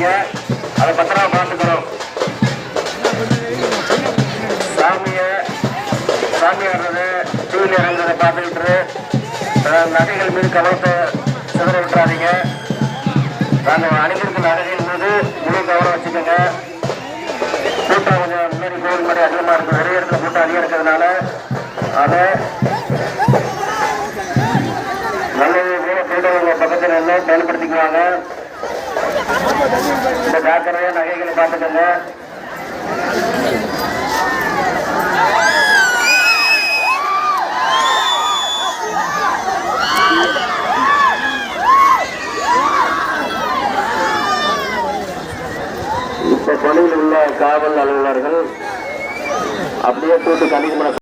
வச்சுக்கோங்க அதை பத்திரமா பார்த்துக்கிறோம் சாமியை சாமி வர்றது தூயில் இறங்குறதை பார்த்துக்கிட்டு நகைகள் மீது கவனத்தை சிதற விட்டுறாதீங்க. நாங்கள் அணிந்திருக்க நகைகள் மீது முழு கவனம் வச்சுக்கோங்க. கூட்டம் கொஞ்சம் முன்னாடி கோவில் மாதிரி அதிகமாக இருக்கும் நிறைய இடத்துல கூட்டம் அதிகம் இருக்கிறதுனால அதை நல்லது போல கூட்டம் உங்கள் பக்கத்தில் என்ன பயன்படுத்திக்குவாங்க. இந்த ஜாக்கிரதையாக நகைகளை பார்த்துக்கோங்க. இப்ப பணியில் உள்ள காவல் அலுவலர்கள் அப்படியே போட்டு கணிக்கு